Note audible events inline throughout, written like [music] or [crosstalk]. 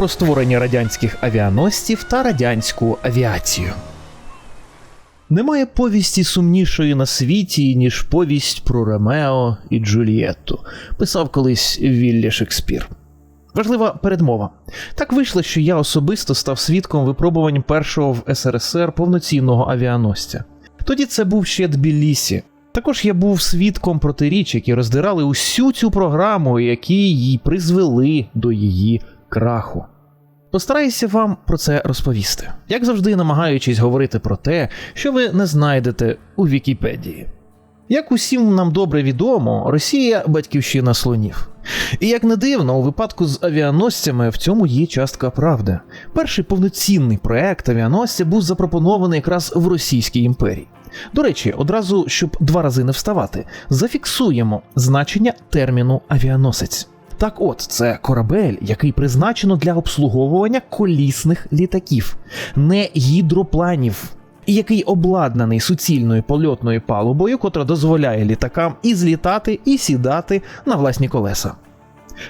про створення радянських авіаносців та радянську авіацію. Немає повісті сумнішої на світі, ніж повість про Ромео і Джульєтту, писав колись Віллі Шекспір. Важлива передмова. Так вийшло, що я особисто став свідком випробувань першого в СРСР повноцінного авіаносця. Тоді це був ще Тбілісі. Також я був свідком протиріч, які роздирали усю цю програму, які її призвели до її краху. Постараюся вам про це розповісти, як завжди намагаючись говорити про те, що ви не знайдете у Вікіпедії. Як усім нам добре відомо, Росія батьківщина слонів. І як не дивно, у випадку з авіаносцями в цьому є частка правди. Перший повноцінний проект авіаносця був запропонований якраз в Російській імперії. До речі, одразу, щоб два рази не вставати, зафіксуємо значення терміну авіаносець. Так от, це корабель, який призначено для обслуговування колісних літаків, не гідропланів, і який обладнаний суцільною польотною палубою, котра дозволяє літакам і злітати, і сідати на власні колеса.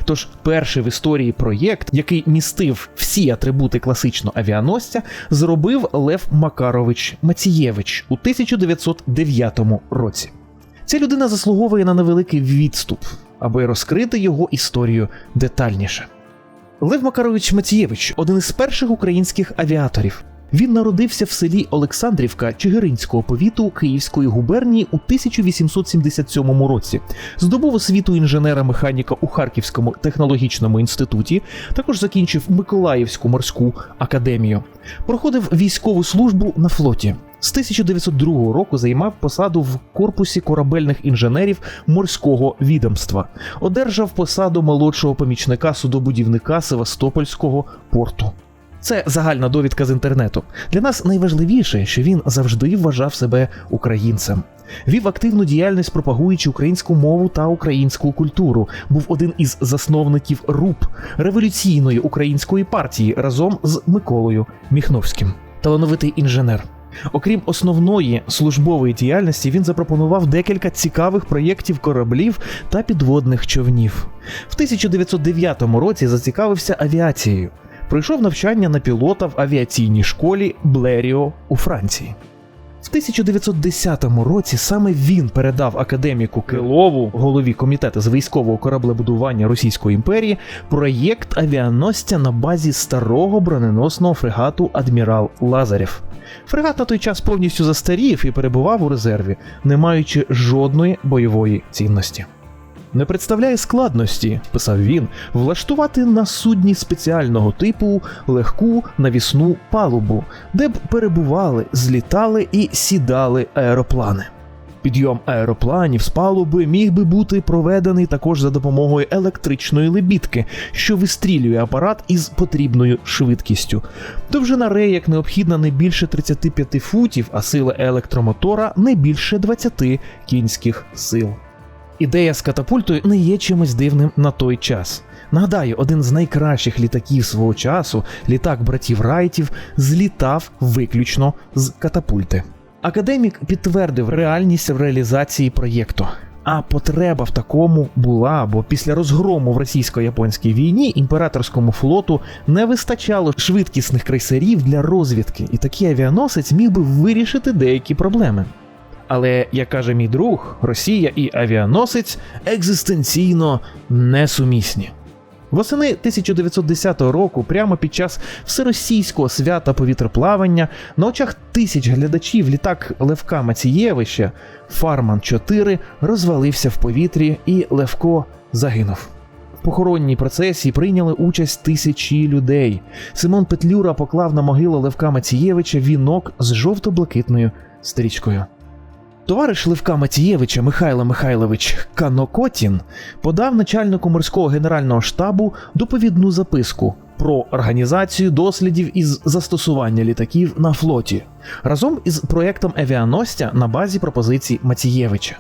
Тож перший в історії проєкт, який містив всі атрибути класичного авіаносця, зробив Лев Макарович Мацієвич у 1909 році. Ця людина заслуговує на невеликий відступ, аби розкрити його історію детальніше. Лев Макарович Мацієвич один із перших українських авіаторів. Він народився в селі Олександрівка Чигиринського повіту Київської губернії у 1877 році. Здобув освіту інженера-механіка у Харківському технологічному інституті. Також закінчив Миколаївську морську академію. Проходив військову службу на флоті. З 1902 року займав посаду в корпусі корабельних інженерів морського відомства, одержав посаду молодшого помічника судобудівника Севастопольського порту. Це загальна довідка з інтернету. Для нас найважливіше, що він завжди вважав себе українцем. Вів активну діяльність, пропагуючи українську мову та українську культуру. Був один із засновників РУП революційної української партії разом з Миколою Міхновським. Талановитий інженер. Окрім основної службової діяльності, він запропонував декілька цікавих проєктів кораблів та підводних човнів. В 1909 році зацікавився авіацією. Пройшов навчання на пілота в авіаційній школі Блеріо у Франції. В 1910 році саме він передав академіку Крилову, голові комітету з військового кораблебудування Російської імперії, проєкт авіаносця на базі старого броненосного фрегату Адмірал Лазарєв. Фрегат на той час повністю застарів і перебував у резерві, не маючи жодної бойової цінності. Не представляє складності, писав він, влаштувати на судні спеціального типу легку навісну палубу, де б перебували, злітали і сідали аероплани. Підйом аеропланів з палуби міг би бути проведений також за допомогою електричної лебідки, що вистрілює апарат із потрібною швидкістю. Довжина реєк необхідна не більше 35 футів, а сила електромотора не більше 20 кінських сил. Ідея з катапультою не є чимось дивним на той час. Нагадаю, один з найкращих літаків свого часу, літак братів Райтів, злітав виключно з катапульти. Академік підтвердив реальність реалізації проєкту. А потреба в такому була, бо після розгрому в російсько-японській війні імператорському флоту не вистачало швидкісних крейсерів для розвідки, і такий авіаносець міг би вирішити деякі проблеми. Але, як каже мій друг, Росія і авіаносець екзистенційно несумісні. Восени 1910 року, прямо під час всеросійського свята повітроплавання, на очах тисяч глядачів літак Левка Мацієвича Фарман 4 розвалився в повітрі, і Левко загинув. В похоронній процесії прийняли участь тисячі людей. Симон Петлюра поклав на могилу Левка Мацієвича вінок з жовто-блакитною стрічкою. Товариш Левка Матієвича Михайло Михайлович Канокотін подав начальнику морського генерального штабу доповідну записку про організацію дослідів із застосування літаків на флоті разом із проектом авіаносця на базі пропозицій Матієвича.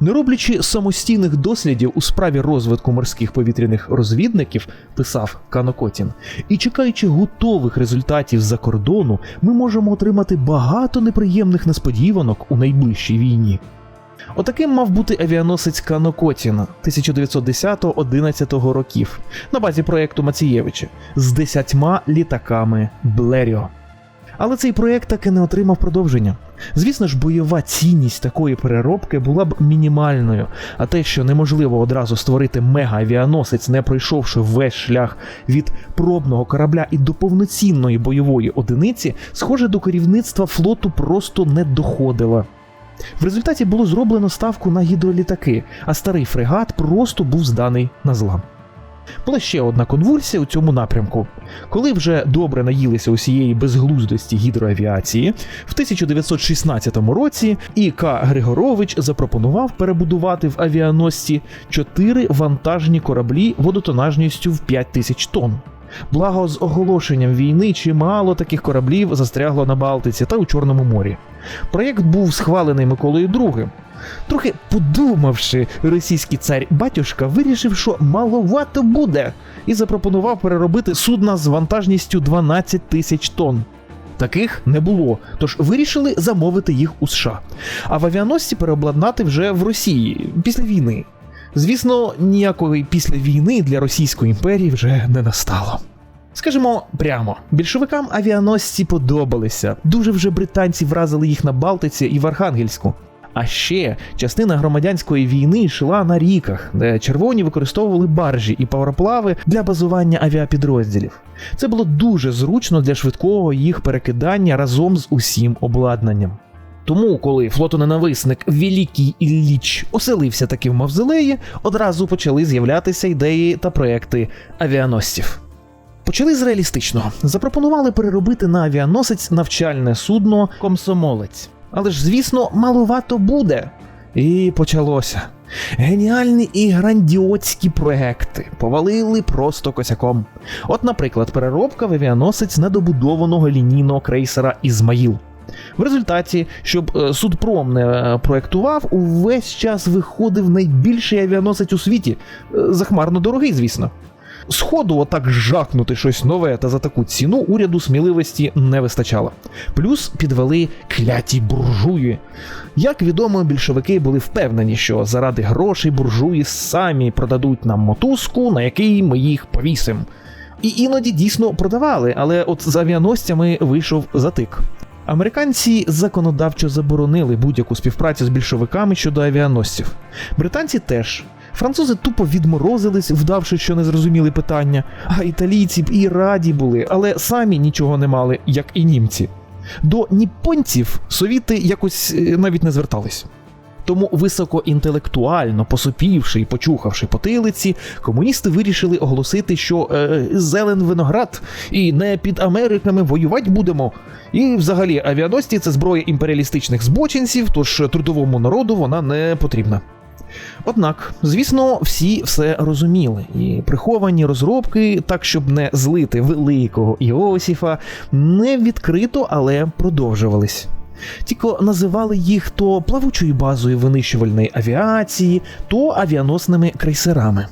Не роблячи самостійних дослідів у справі розвитку морських повітряних розвідників, писав Канокотін, і чекаючи готових результатів з-за кордону, ми можемо отримати багато неприємних несподіванок у найближчій війні. Отаким мав бути авіаносець Канокотіна 1910-11 років на базі проєкту Мацієвича з десятьма літаками Блеріо. Але цей проєкт таки не отримав продовження. Звісно ж, бойова цінність такої переробки була б мінімальною, а те, що неможливо одразу створити мега-авіаносець, не пройшовши весь шлях від пробного корабля і до повноцінної бойової одиниці, схоже до керівництва флоту просто не доходило. В результаті було зроблено ставку на гідролітаки, а старий фрегат просто був зданий на злам. Була ще одна конвульсія у цьому напрямку. Коли вже добре наїлися усієї безглуздості гідроавіації, в 1916 році І. К. Григорович запропонував перебудувати в авіаносці чотири вантажні кораблі водотонажністю в 5 тисяч тонн. Благо, з оголошенням війни чимало таких кораблів застрягло на Балтиці та у Чорному морі. Проєкт був схвалений Миколою II. Трохи подумавши, російський цар батюшка вирішив, що маловато буде, і запропонував переробити судна з вантажністю 12 тисяч тонн. Таких не було, тож вирішили замовити їх у США, а в авіаносці переобладнати вже в Росії після війни. Звісно, ніякої після війни для Російської імперії вже не настало. Скажімо прямо, більшовикам авіаносці подобалися. Дуже вже британці вразили їх на Балтиці і в Архангельську. А ще частина громадянської війни йшла на ріках, де червоні використовували баржі і пароплави для базування авіапідрозділів. Це було дуже зручно для швидкого їх перекидання разом з усім обладнанням. Тому, коли флотоненависник Великий Ілліч оселився таки в мавзолеї, одразу почали з'являтися ідеї та проекти авіаносців. Почали з реалістичного. Запропонували переробити на авіаносець навчальне судно Комсомолець. Але ж, звісно, малувато буде. І почалося. Геніальні і грандіотські проекти повалили просто косяком. От, наприклад, переробка в авіаносець недобудованого лінійного крейсера Ізмаїл. В результаті, щоб е, Судпром не е, проектував, увесь час виходив найбільший авіаносець у світі. Е, Захмарно дорогий, звісно. Сходу отак жахнути щось нове та за таку ціну уряду сміливості не вистачало. Плюс підвели кляті буржуї. Як відомо, більшовики були впевнені, що заради грошей буржуї самі продадуть нам мотузку, на який ми їх повісимо. І іноді дійсно продавали, але от з авіаносцями вийшов затик. Американці законодавчо заборонили будь-яку співпрацю з більшовиками щодо авіаносців. Британці теж. Французи тупо відморозились, вдавши, що не зрозуміли питання, а італійці б і раді були, але самі нічого не мали, як і німці. До ніпонців совіти якось е, навіть не звертались. Тому високоінтелектуально посопівши і почухавши потилиці, комуністи вирішили оголосити, що е, зелен виноград і не під Америками воювати будемо. І взагалі авіаносці це зброя імперіалістичних збочинців, тож трудовому народу вона не потрібна. Однак, звісно, всі все розуміли, і приховані розробки, так щоб не злити великого Іосіфа, не відкрито, але продовжувались. Тільки називали їх то плавучою базою винищувальної авіації, то авіаносними крейсерами.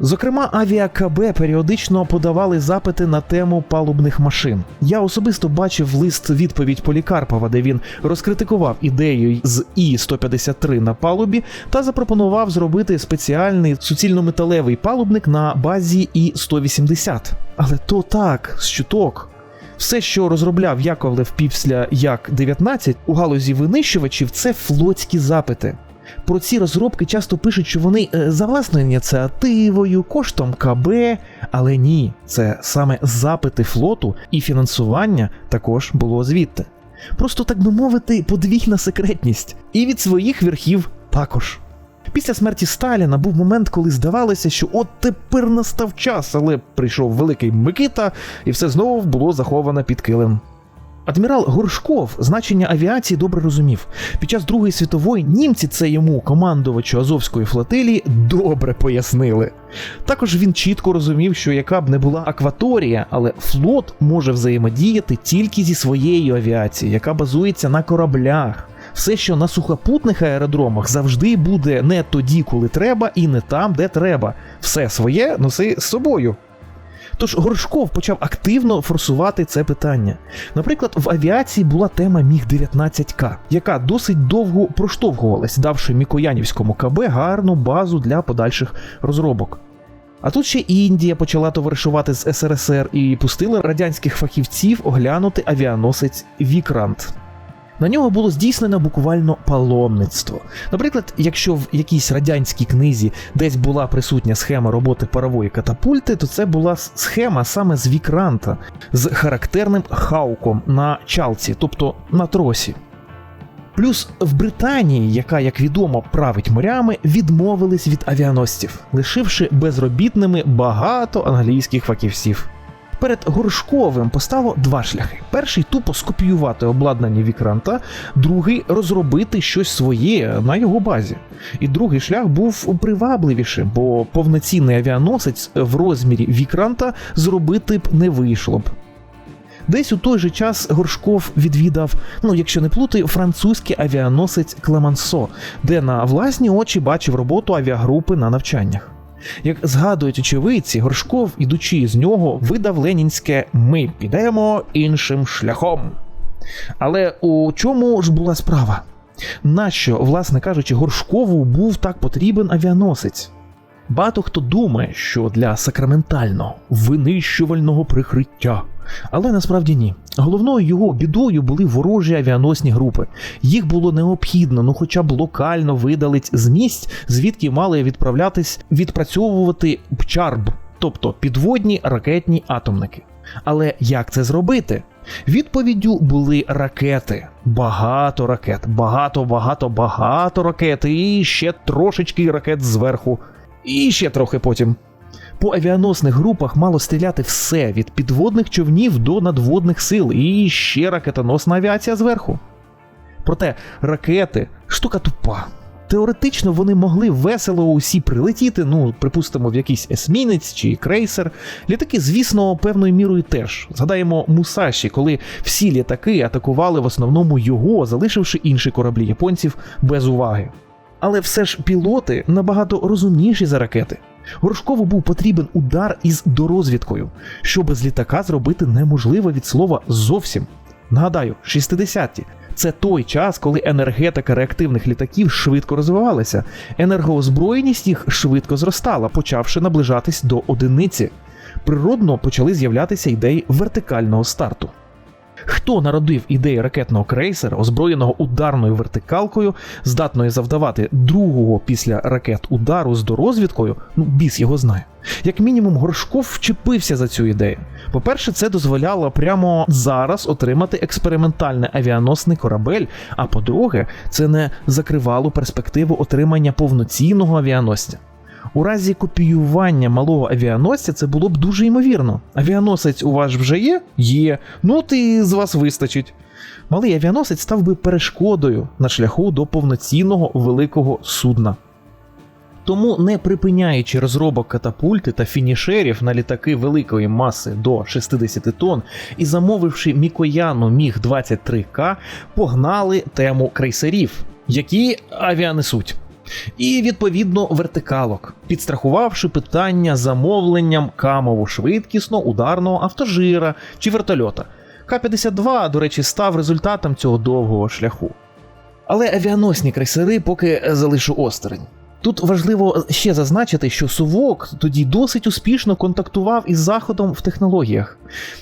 Зокрема, авіа-КБ періодично подавали запити на тему палубних машин. Я особисто бачив лист відповідь Полікарпова, де він розкритикував ідею з І-153 на палубі та запропонував зробити спеціальний суцільнометалевий палубник на базі І-180. Але то так, з чуток. Все, що розробляв Яковлев після Як-19 у галузі винищувачів, це флотські запити. Про ці розробки часто пишуть, що вони е, за власною ініціативою, коштом КБ, але ні, це саме запити флоту і фінансування також було звідти. Просто так би мовити, подвійна секретність, і від своїх верхів також. Після смерті Сталіна був момент, коли здавалося, що от тепер настав час, але прийшов великий Микита, і все знову було заховано під килим. Адмірал Горшков значення авіації добре розумів. Під час Другої світової німці це йому, командувачу Азовської флотилії, добре пояснили. Також він чітко розумів, що яка б не була акваторія, але флот може взаємодіяти тільки зі своєю авіацією, яка базується на кораблях. Все, що на сухопутних аеродромах завжди буде не тоді, коли треба, і не там, де треба. Все своє носи з собою. Тож Горшков почав активно форсувати це питання. Наприклад, в авіації була тема Міг-19К, яка досить довго проштовхувалась, давши Мікоянівському КБ гарну базу для подальших розробок. А тут ще Індія почала товаришувати з СРСР і пустила радянських фахівців оглянути авіаносець Вікрант. На нього було здійснено буквально паломництво. Наприклад, якщо в якійсь радянській книзі десь була присутня схема роботи парової катапульти, то це була схема саме з вікранта з характерним хауком на чалці, тобто на тросі. Плюс в Британії, яка, як відомо, править морями, відмовились від авіаносців, лишивши безробітними багато англійських фахівців. Перед Горшковим поставило два шляхи: перший тупо скопіювати обладнання Вікранта, другий розробити щось своє на його базі. І другий шлях був привабливішим, бо повноцінний авіаносець в розмірі Вікранта зробити б не вийшло б. Десь у той же час Горшков відвідав, ну якщо не плутаю, французький авіаносець Клемансо, де на власні очі бачив роботу авіагрупи на навчаннях. Як згадують очевидці, Горшков, ідучи з нього, видав ленінське Ми підемо іншим шляхом. Але у чому ж була справа? Нащо, власне кажучи, Горшкову був так потрібен авіаносець? Багато хто думає, що для сакраментального винищувального прикриття. Але насправді ні. Головною його бідою були ворожі авіаносні групи. Їх було необхідно, ну хоча б локально видалить з місць, звідки мали відправлятись відпрацьовувати ПЧАРБ, тобто підводні ракетні атомники. Але як це зробити? Відповіддю були ракети. Багато ракет, багато, багато, багато ракет, і ще трошечки ракет зверху, і ще трохи потім. По авіаносних групах мало стріляти все від підводних човнів до надводних сил і ще ракетоносна авіація зверху. Проте ракети штука тупа. Теоретично вони могли весело усі прилетіти, ну, припустимо, в якийсь есмінець чи крейсер. Літаки, звісно, певною мірою теж. Згадаємо Мусаші, коли всі літаки атакували в основному його, залишивши інші кораблі японців без уваги. Але все ж пілоти набагато розумніші за ракети. Горшкову був потрібен удар із дорозвідкою, що без літака зробити неможливо від слова зовсім. Нагадаю, 60-ті це той час, коли енергетика реактивних літаків швидко розвивалася, енергоозброєність їх швидко зростала, почавши наближатись до одиниці. Природно почали з'являтися ідеї вертикального старту. Хто народив ідеї ракетного крейсера, озброєного ударною вертикалкою, здатною завдавати другого після ракет удару з дорозвідкою, ну біс його знає. Як мінімум, Горшков вчепився за цю ідею. По-перше, це дозволяло прямо зараз отримати експериментальний авіаносний корабель. А по-друге, це не закривало перспективу отримання повноцінного авіаносця. У разі копіювання малого авіаносця це було б дуже ймовірно. Авіаносець у вас вже є? Є. Ну і з вас вистачить. Малий авіаносець став би перешкодою на шляху до повноцінного великого судна. Тому, не припиняючи розробок катапульти та фінішерів на літаки великої маси до 60 тонн і замовивши Мікояну Міг 23К, погнали тему крейсерів, які авіанесуть і відповідно вертикалок, підстрахувавши питання замовленням камову швидкісно ударного автожира чи вертольота. К-52, до речі, став результатом цього довгого шляху. Але авіаносні крейсери поки залишу осторонь. Тут важливо ще зазначити, що Сувок тоді досить успішно контактував із Заходом в технологіях.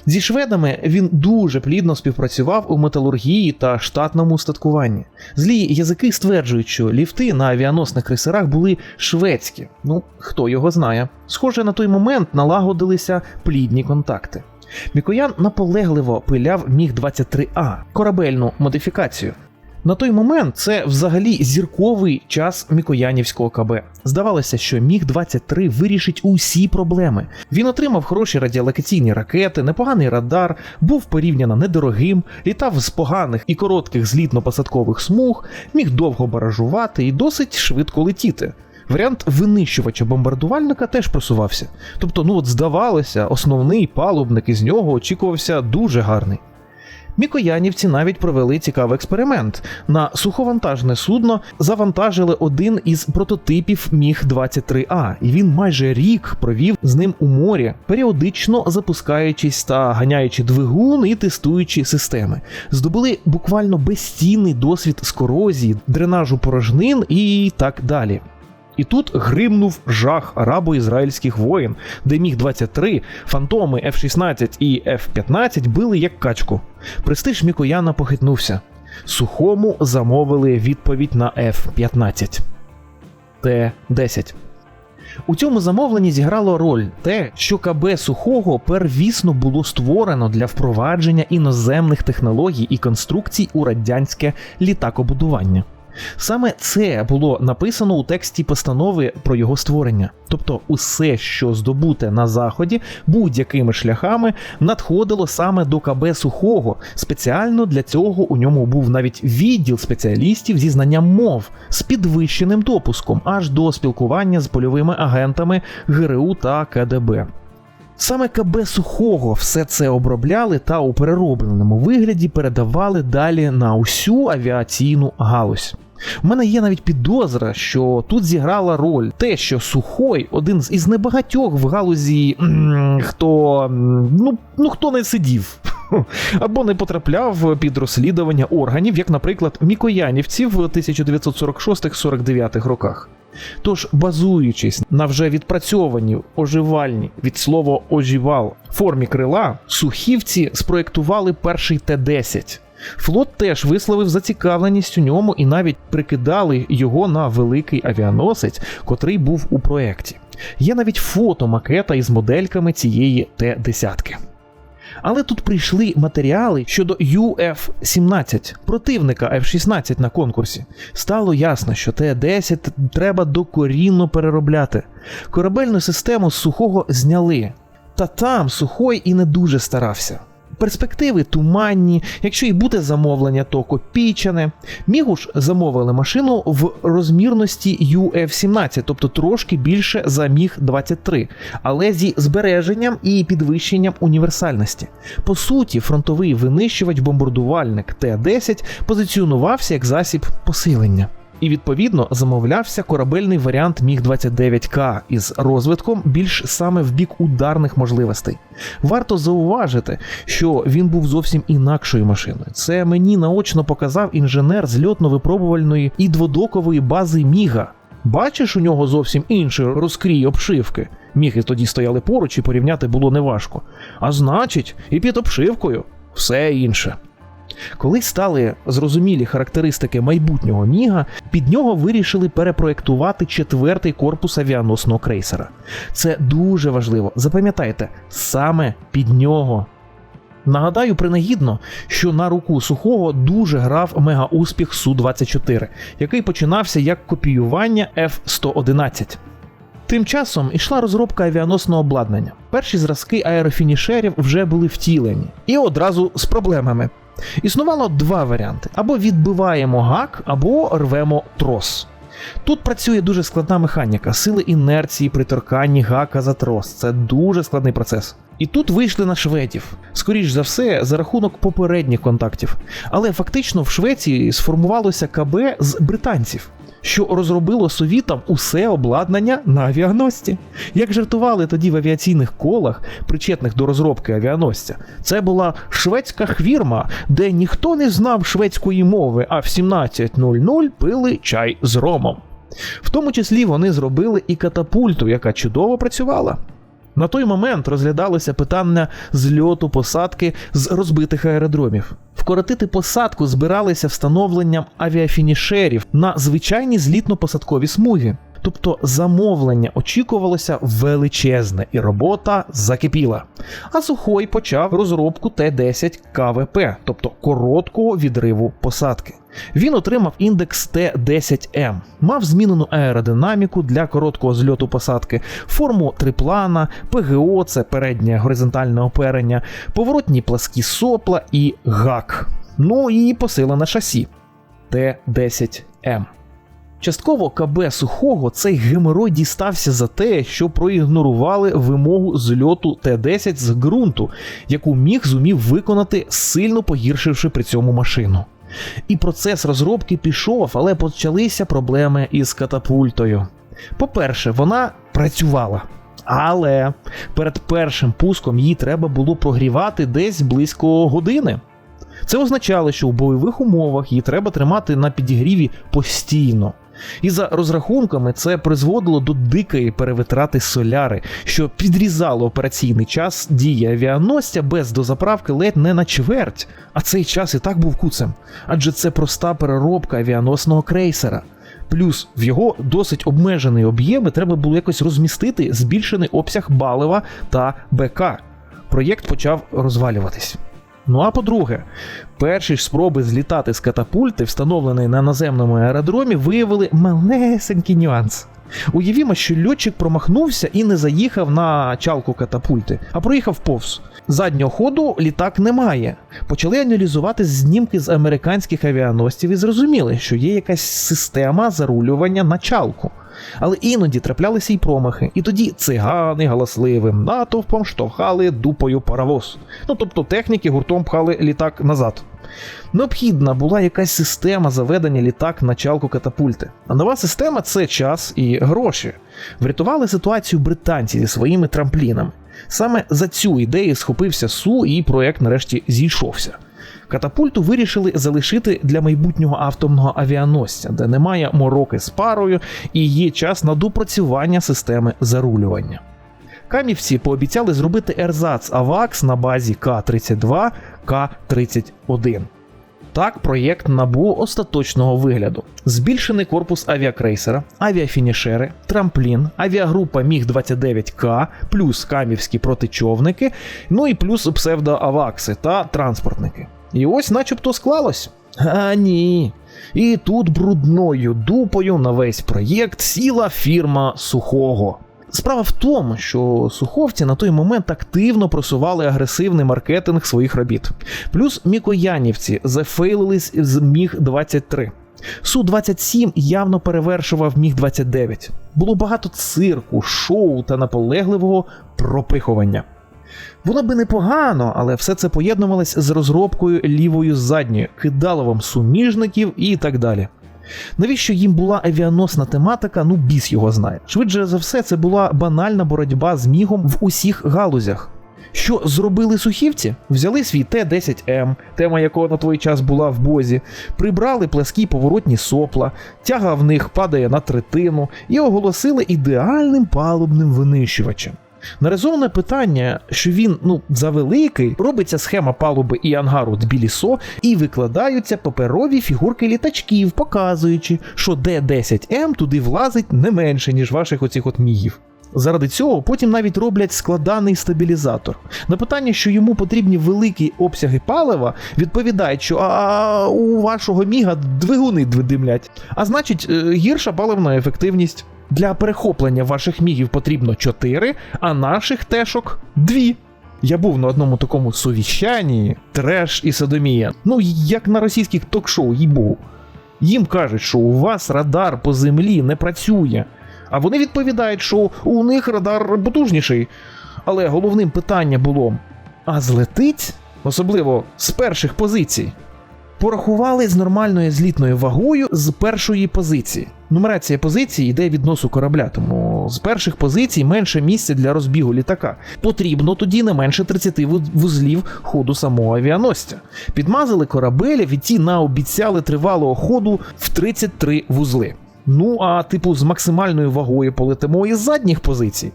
Зі шведами він дуже плідно співпрацював у металургії та штатному устаткуванні. Злі язики стверджують, що ліфти на авіаносних крейсерах були шведські. Ну, хто його знає. Схоже, на той момент налагодилися плідні контакти. Мікоян наполегливо пиляв Міг 23А корабельну модифікацію. На той момент це взагалі зірковий час Мікоянівського КБ. Здавалося, що Міг 23 вирішить усі проблеми. Він отримав хороші радіолокаційні ракети, непоганий радар, був порівняно недорогим, літав з поганих і коротких злітно-посадкових смуг, міг довго баражувати і досить швидко летіти. Варіант винищувача бомбардувальника теж просувався. Тобто, ну от здавалося, основний палубник із нього очікувався дуже гарний. Мікоянівці навіть провели цікавий експеримент. На суховантажне судно завантажили один із прототипів Міг 23 а і він майже рік провів з ним у морі, періодично запускаючись та ганяючи двигун і тестуючи системи. Здобули буквально безцінний досвід з корозії, дренажу порожнин і так далі. І тут гримнув жах арабо-ізраїльських воїн, де міг 23, фантоми F-16 і F-15 били як качку. Престиж Мікояна похитнувся. Сухому замовили відповідь на F-15. Т-10. У цьому замовленні зіграло роль те, що КБ Сухого первісно було створено для впровадження іноземних технологій і конструкцій у радянське літакобудування. Саме це було написано у тексті постанови про його створення. Тобто, усе, що здобуте на заході, будь-якими шляхами надходило саме до КБ Сухого. Спеціально для цього у ньому був навіть відділ спеціалістів зі знанням мов з підвищеним допуском аж до спілкування з польовими агентами ГРУ та КДБ. Саме КБ Сухого все це обробляли та у переробленому вигляді передавали далі на усю авіаційну галузь. У мене є навіть підозра, що тут зіграла роль те, що Сухой один із небагатьох в галузі, хто ну, ну хто не сидів. [laughs] Або не потрапляв під розслідування органів, як, наприклад, мікоянівці в 1946-49 роках. Тож, базуючись на вже відпрацьованій оживальні від слова оживал формі крила, сухівці спроєктували перший Т-10. Флот теж висловив зацікавленість у ньому і навіть прикидали його на великий авіаносець, котрий був у проєкті. Є навіть фото макета із модельками цієї Т-10. Але тут прийшли матеріали щодо UF-17, противника F-16 на конкурсі. Стало ясно, що Т-10 треба докорінно переробляти. Корабельну систему з сухого зняли. Та там сухой і не дуже старався. Перспективи туманні, якщо і буде замовлення, то копійчане. Мігуш замовили машину в розмірності UF-17, тобто трошки більше за Міг 23, але зі збереженням і підвищенням універсальності. По суті, фронтовий винищувач-бомбардувальник Т-10 позиціонувався як засіб посилення і відповідно замовлявся корабельний варіант Міг-29К із розвитком більш саме в бік ударних можливостей. Варто зауважити, що він був зовсім інакшою машиною. Це мені наочно показав інженер з льотно-випробувальної і дводокової бази Міга. Бачиш, у нього зовсім інший розкрій обшивки. Міги тоді стояли поруч і порівняти було неважко. А значить, і під обшивкою все інше. Коли стали зрозумілі характеристики майбутнього Міга, під нього вирішили перепроектувати четвертий корпус авіаносного крейсера. Це дуже важливо. Запам'ятайте, саме під нього. Нагадаю принагідно, що на руку сухого дуже грав мегауспіх Су-24, який починався як копіювання F-111. Тим часом ішла розробка авіаносного обладнання. Перші зразки аерофінішерів вже були втілені, і одразу з проблемами. Існувало два варіанти: або відбиваємо гак, або рвемо трос. Тут працює дуже складна механіка, сили інерції при торканні гака за трос. Це дуже складний процес. І тут вийшли на шведів, скоріш за все, за рахунок попередніх контактів. Але фактично в Швеції сформувалося КБ з британців що розробило совітам усе обладнання на авіаносці. Як жартували тоді в авіаційних колах, причетних до розробки авіаносця, це була шведська хвірма, де ніхто не знав шведської мови, а в 17.00 пили чай з ромом. В тому числі вони зробили і катапульту, яка чудово працювала. На той момент розглядалося питання зльоту посадки з розбитих аеродромів. Вкоротити посадку збиралися встановленням авіафінішерів на звичайні злітно-посадкові смуги. Тобто замовлення очікувалося величезне, і робота закипіла. А Сухой почав розробку Т-10 КВП, тобто короткого відриву посадки. Він отримав індекс Т-10М, мав змінену аеродинаміку для короткого зльоту посадки, форму триплана, ПГО це переднє горизонтальне оперення, поворотні пласкі сопла і ГАК. Ну і посилене шасі Т-10М. Частково КБ сухого цей геморой дістався за те, що проігнорували вимогу зльоту Т-10 з ґрунту, яку міг зумів виконати, сильно погіршивши при цьому машину. І процес розробки пішов, але почалися проблеми із катапультою. По-перше, вона працювала. Але перед першим пуском її треба було прогрівати десь близько години. Це означало, що у бойових умовах її треба тримати на підігріві постійно. І за розрахунками це призводило до дикої перевитрати соляри, що підрізало операційний час дії авіаносця без дозаправки ледь не на чверть. А цей час і так був куцем, адже це проста переробка авіаносного крейсера. Плюс в його досить обмежений об'єми треба було якось розмістити збільшений обсяг балива та БК. Проєкт почав розвалюватись. Ну а по-друге, перші ж спроби злітати з катапульти, встановленої на наземному аеродромі, виявили малесенький нюанс. Уявімо, що льотчик промахнувся і не заїхав на чалку катапульти, а проїхав повз. Заднього ходу літак немає. Почали аналізувати знімки з американських авіаносців і зрозуміли, що є якась система зарулювання на чалку. Але іноді траплялися й промахи, і тоді цигани галасливим натовпом штовхали дупою паровоз. Ну тобто техніки гуртом пхали літак назад. Необхідна була якась система заведення літак на чалку катапульти. А нова система це час і гроші. Врятували ситуацію британці зі своїми трамплінами. Саме за цю ідею схопився Су, і проект нарешті зійшовся. Катапульту вирішили залишити для майбутнього автомного авіаносця, де немає мороки з парою і є час на допрацювання системи зарулювання. Камівці пообіцяли зробити ерзац Авакс на базі К-32, К-31. Так, проєкт набув остаточного вигляду: збільшений корпус авіакрейсера, авіафінішери, трамплін, авіагрупа Міг-29К, плюс камівські протичовники, ну і плюс псевдоавакси та транспортники. І ось начебто склалось. А ні. І тут брудною дупою на весь проєкт сіла фірма сухого. Справа в тому, що суховці на той момент активно просували агресивний маркетинг своїх робіт. Плюс мікоянівці зафейлились з Міг 23. Су-27 явно перевершував Міг 29. Було багато цирку, шоу та наполегливого пропихування. Було би непогано, але все це поєднувалось з розробкою лівою задньою, кидаловом суміжників і так далі. Навіщо їм була авіаносна тематика, ну біс його знає. Швидше за все, це була банальна боротьба з мігом в усіх галузях. Що зробили сухівці? Взяли свій Т-10М, тема якого на той час була в бозі, прибрали пласкі поворотні сопла, тяга в них падає на третину і оголосили ідеальним палубним винищувачем. На резонне питання, що він ну завеликий, робиться схема палуби і ангару Тбілісо, і викладаються паперові фігурки літачків, показуючи, що Д-10М туди влазить не менше, ніж ваших оцих от мігів. Заради цього потім навіть роблять складаний стабілізатор. На питання, що йому потрібні великі обсяги палива, відповідають, що а у вашого міга двигуни димлять, а значить, е, гірша паливна ефективність. Для перехоплення ваших мігів потрібно 4, а наших тешок 2. Я був на одному такому совіщанні, треш і садомія. Ну, як на російських ток-шоу, їй богу. Їм кажуть, що у вас радар по землі не працює. А вони відповідають, що у них радар потужніший. Але головним питанням було: а злетить? Особливо з перших позицій. Порахували з нормальною злітною вагою з першої позиції. Нумерація позицій йде від носу корабля, тому з перших позицій менше місця для розбігу літака. Потрібно тоді не менше 30 вузлів ходу самого авіаносця. Підмазали корабелів і ті наобіцяли тривалого ходу в 33 вузли. Ну а типу з максимальною вагою полетимо із задніх позицій.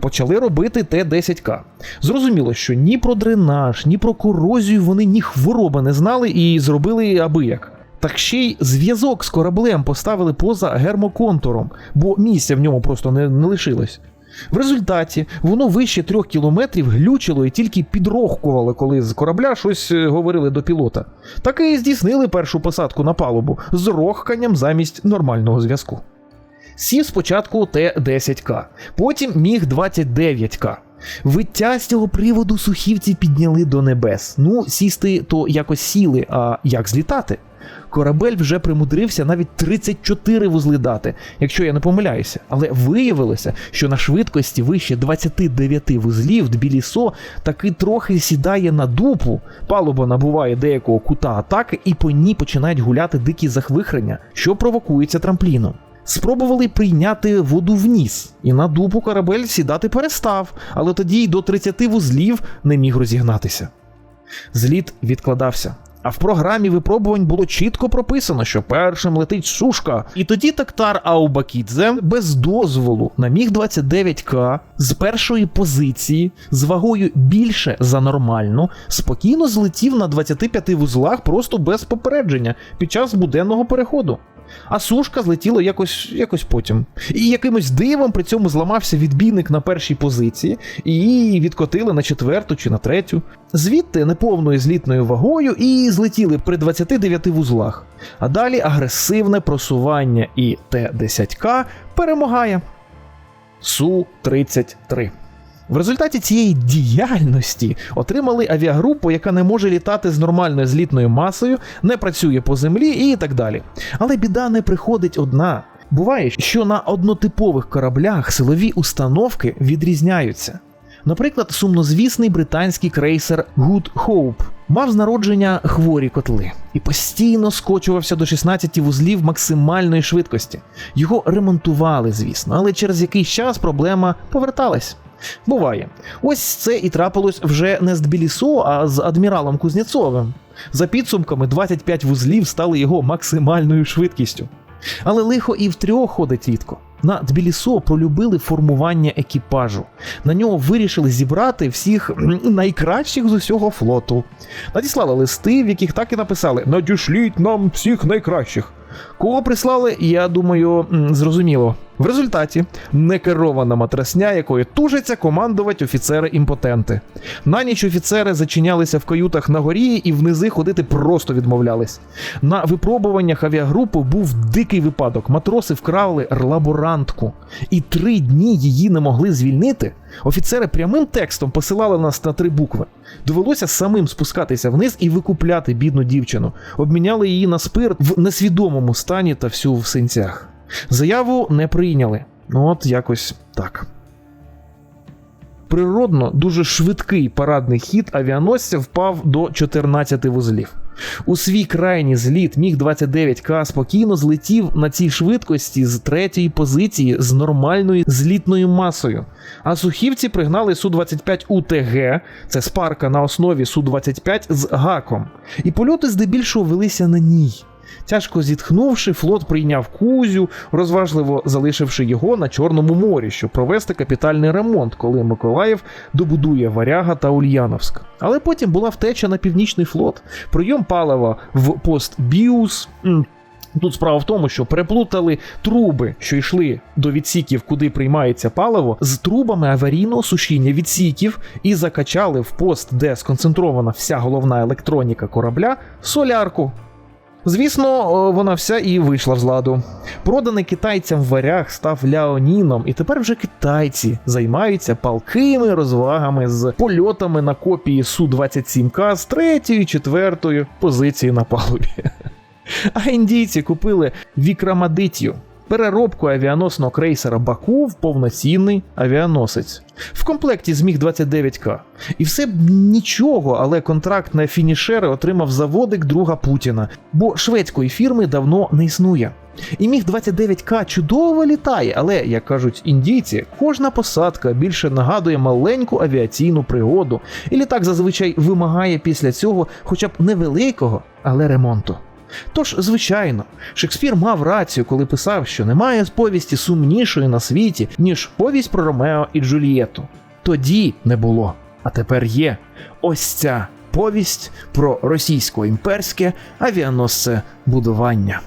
Почали робити Т-10К. Зрозуміло, що ні про дренаж, ні про корозію вони ні хвороби не знали і зробили аби як. Так ще й зв'язок з кораблем поставили поза гермоконтуром, бо місця в ньому просто не, не лишилось. В результаті воно вище трьох кілометрів глючило і тільки підрохкувало, коли з корабля щось е, говорили до пілота. Так і здійснили першу посадку на палубу з рохканням замість нормального зв'язку. Сів спочатку Т-10К, потім міг 29К. Виття з цього приводу сухівці підняли до небес. Ну, сісти то якось сіли, а як злітати? Корабель вже примудрився навіть 34 вузли дати, якщо я не помиляюся. Але виявилося, що на швидкості вище 29 вузлів Тбілісо таки трохи сідає на дупу, палуба набуває деякого кута атаки, і по ній починають гуляти дикі захвихрення, що провокується трампліном. Спробували прийняти воду вниз, і на дупу корабель сідати перестав, але тоді й до 30 вузлів не міг розігнатися. Зліт відкладався. А в програмі випробувань було чітко прописано, що першим летить сушка. І тоді Тактар Аубакідзе без дозволу на міг 29К з першої позиції з вагою більше за нормальну спокійно злетів на 25 вузлах просто без попередження під час буденного переходу. А сушка злетіла якось якось потім. І якимось дивом при цьому зламався відбійник на першій позиції, і її відкотили на четверту чи на третю. Звідти неповною злітною вагою і злетіли при 29 вузлах. А далі агресивне просування і Т-10К перемагає. Су-33. В результаті цієї діяльності отримали авіагрупу, яка не може літати з нормальною злітною масою, не працює по землі і так далі. Але біда не приходить одна. Буває, що на однотипових кораблях силові установки відрізняються. Наприклад, сумнозвісний британський крейсер Good Hope мав з народження хворі котли і постійно скочувався до 16 вузлів максимальної швидкості. Його ремонтували, звісно, але через якийсь час проблема поверталась. Буває. Ось це і трапилось вже не з Тбілісо, а з адміралом Кузнєцовим. За підсумками, 25 вузлів стали його максимальною швидкістю. Але лихо і в трьох ходить рідко. На Тбілісо пролюбили формування екіпажу. На нього вирішили зібрати всіх [clears throat] найкращих з усього флоту. Надіслали листи, в яких так і написали: Надішліть нам всіх найкращих. Кого прислали, я думаю, зрозуміло. В результаті некерована матрасня, якою тужаться командувати офіцери-імпотенти. На ніч офіцери зачинялися в каютах на горі і внизи ходити просто відмовлялись. На випробуваннях авіагрупи був дикий випадок. Матроси вкрали лаборантку, і три дні її не могли звільнити. Офіцери прямим текстом посилали нас на три букви. Довелося самим спускатися вниз і викупляти бідну дівчину. Обміняли її на спирт в несвідомому стані та всю в синцях. Заяву не прийняли. Ну от якось так. Природно, дуже швидкий парадний хід авіаносця впав до 14 вузлів. У свій крайній зліт міг 29К спокійно злетів на цій швидкості з третьої позиції з нормальною злітною масою. А сухівці пригнали Су-25 УТГ, це спарка на основі Су-25 з гаком. І польоти здебільшого велися на ній. Тяжко зітхнувши, флот прийняв Кузю, розважливо залишивши його на Чорному морі, щоб провести капітальний ремонт, коли Миколаїв добудує Варяга та Ульяновськ. Але потім була втеча на північний флот, прийом палива в пост Біус. Тут справа в тому, що переплутали труби, що йшли до відсіків, куди приймається паливо, з трубами аварійного сушіння відсіків і закачали в пост, де сконцентрована вся головна електроніка корабля, солярку. Звісно, вона вся і вийшла з ладу. Проданий китайцям варяг став ляоніном, і тепер вже китайці займаються палкими розвагами з польотами на копії Су-27К з третьої, четвертої позиції на палубі. [laughs] А індійці купили Вікрамадитю, переробку авіаносного крейсера Баку в повноцінний авіаносець в комплекті з Міг 29К. І все б нічого, але контракт на фінішери отримав заводик друга Путіна, бо шведської фірми давно не існує. І міг 29К чудово літає, але, як кажуть індійці, кожна посадка більше нагадує маленьку авіаційну пригоду, і літак зазвичай вимагає після цього хоча б невеликого, але ремонту. Тож, звичайно, Шекспір мав рацію, коли писав, що немає повісті сумнішої на світі, ніж повість про Ромео і Джульєту. Тоді не було, а тепер є ось ця повість про російсько-імперське авіаносце будування.